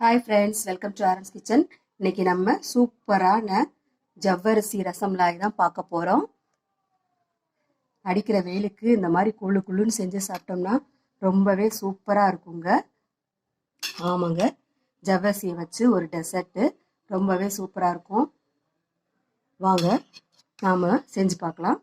Hi friends welcome to Aaron's kitchen இன்னைக்கு நம்ம சூப்பரான ஜவ்வரிசி ரசம்லாய் தான் பார்க்க போகிறோம் அடிக்கிற வெயிலுக்கு இந்த மாதிரி குழு குழுன்னு செஞ்சு சாப்பிட்டோம்னா ரொம்பவே சூப்பராக இருக்குங்க. ஆமாங்க. ஜவ்வரிசியை வச்சு ஒரு டெசர்ட்டு ரொம்பவே சூப்பராக இருக்கும். வாங்க நாம் செஞ்சு பார்க்கலாம்.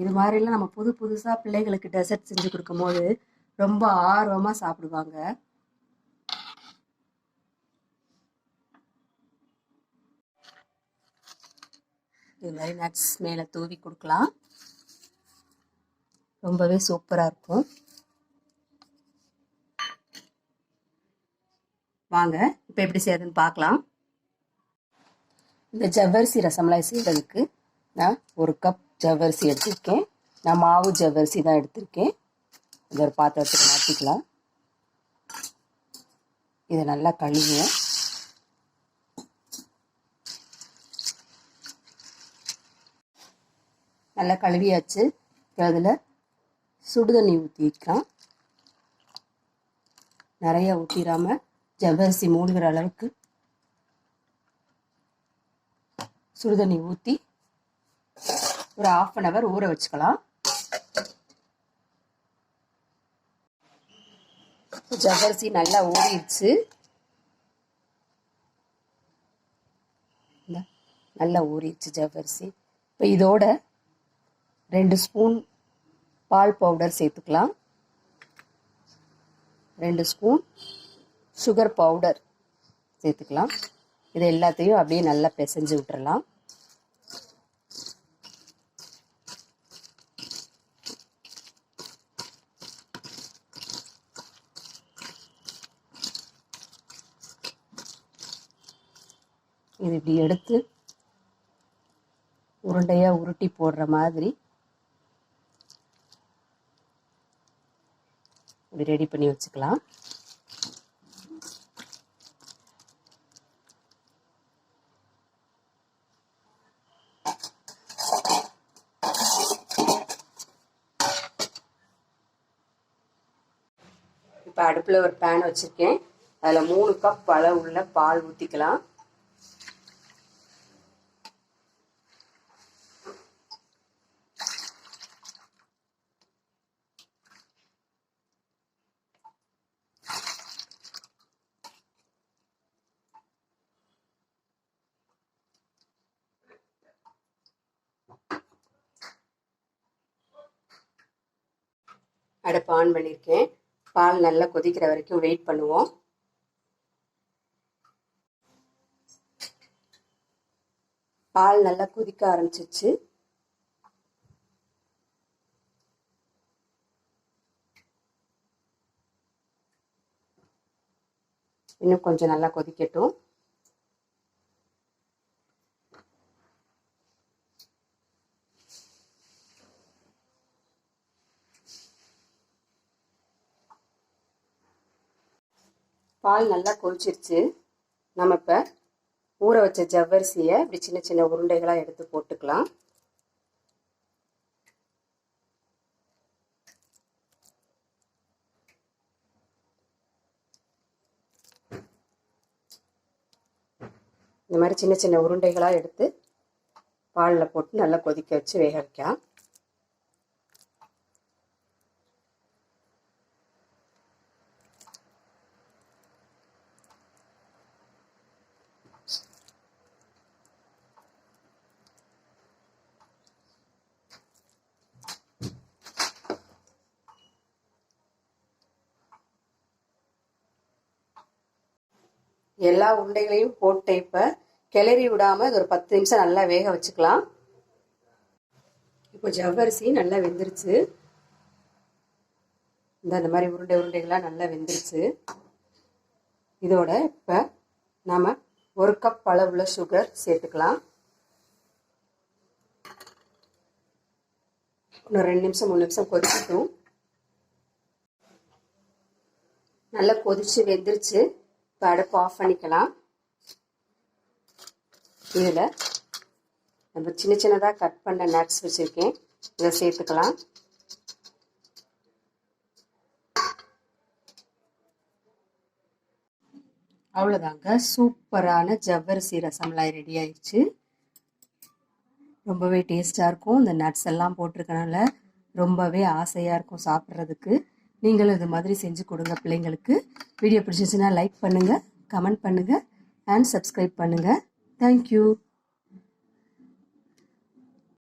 இது மாதிரிலாம் நம்ம புது புதுசாக பிள்ளைகளுக்கு டெசர்ட் செஞ்சு கொடுக்கும்போது ரொம்ப ஆர்வமாக சாப்பிடுவாங்க. இது மாதிரி நட்ஸ் மேலே தூவி கொடுக்கலாம். ரொம்பவே சூப்பராக இருக்கும். வாங்க இப்போ எப்படி செய்யறதுன்னு பார்க்கலாம். இந்த ஜவ்வரிசி ரசமலாய் செய்கிறதுக்கு நான் ஒரு கப் ஜவ்வரிசி எடுத்திருக்கேன். நான் மாவு ஜவ்வரிசி தான் எடுத்திருக்கேன். இதை ஒரு பாத்திரத்துக்கு மாற்றிக்கலாம் இதை நல்லா கழுவுவோம் நல்லா கழுவியாச்சு. அதில் சுடுதண்ணி ஊற்றிக்கலாம் நிறைய ஊற்றிடாமல் ஜவ்வரிசி மூழ்கிற அளவுக்கு சுடுதண்ணி ஊற்றி ஒரு ஆஃப் அன் ஹவர் ஊற வச்சுக்கலாம். ஜவ்வரிசி நல்லா ஊறிடுச்சு. நல்லா ஊறிடுச்சு ஜவ்வரிசி. இப்போ இதோட ரெண்டு ஸ்பூன் பால் பவுடர் சேர்த்துக்கலாம். ரெண்டு ஸ்பூன் சுகர் பவுடர் சேர்த்துக்கலாம். இது எல்லாத்தையும் அப்படியே நல்லா பிசைஞ்சு விட்டுறலாம். இது இப்படி எடுத்து உருண்டையாக உருட்டி போடுற மாதிரி இப்படி ரெடி பண்ணி வச்சுக்கலாம். இப்போ அடுப்பில் ஒரு பேன் வச்சுருக்கேன். அதில் மூணு கப் அளவு உள்ள பால் ஊற்றிக்கலாம் அடுப்பு ஆன் பண்ணியிருக்கேன் பால் நல்லா கொதிக்கிற வரைக்கும் வெயிட் பண்ணுவோம். பால் நல்லா கொதிக்க ஆரம்பிச்சிச்சு இன்னும் கொஞ்சம் நல்லா கொதிக்கட்டும். பால் நல்லா கொதிச்சிருச்சு. நம்ம இப்போ ஊற வச்ச ஜவ்வரிசியை இப்படி சின்ன சின்ன உருண்டைகளாக எடுத்து போட்டுக்கலாம். இந்த மாதிரி சின்ன சின்ன உருண்டைகளாக எடுத்து பாலில் போட்டு நல்லா கொதிக்க வச்சு வேக வைக்கலாம். எல்லா உருண்டைகளையும் போட்டு இப்போ கிளறி விடாமல் இது ஒரு பத்து நிமிஷம் நல்லா வேக வச்சுக்கலாம். இப்போ ஜவ்வரிசி நல்லா வெந்துருச்சு. இந்த அந்த மாதிரி உருண்டை உருண்டைகள்லாம் நல்லா வெந்துருச்சு. இதோட இப்போ நாம் ஒரு கப் அளவுள்ள சுகர் சேர்த்துக்கலாம். இன்னும் ரெண்டு நிமிஷம் மூணு நிமிஷம் கொதிக்கட்டும். நல்லா கொதிச்சு வெந்துருச்சு. இப்போ அடுப்பு ஆஃப் பண்ணிக்கலாம். இதில் நம்ம சின்ன சின்னதாக கட் பண்ண நட்ஸ் வச்சுருக்கேன். இதை சேர்த்துக்கலாம். அவ்வளோதாங்க சூப்பரான ஜவ்வரிசி ரசம்லாம் ரெடி ஆயிடுச்சு ரொம்பவே டேஸ்ட்டாக இருக்கும். இந்த நட்ஸ் எல்லாம் போட்டிருக்கனால ரொம்பவே ஆசையாக இருக்கும் சாப்பிட்றதுக்கு. நீங்களும் இது மாதிரி செஞ்சு கொடுங்க பிள்ளைங்களுக்கு. வீடியோ பிடிச்சிச்சுன்னா லைக் பண்ணுங்கள் கமெண்ட் பண்ணுங்கள் அண்ட் சப்ஸ்கிரைப் பண்ணுங்கள் தேங்க்யூ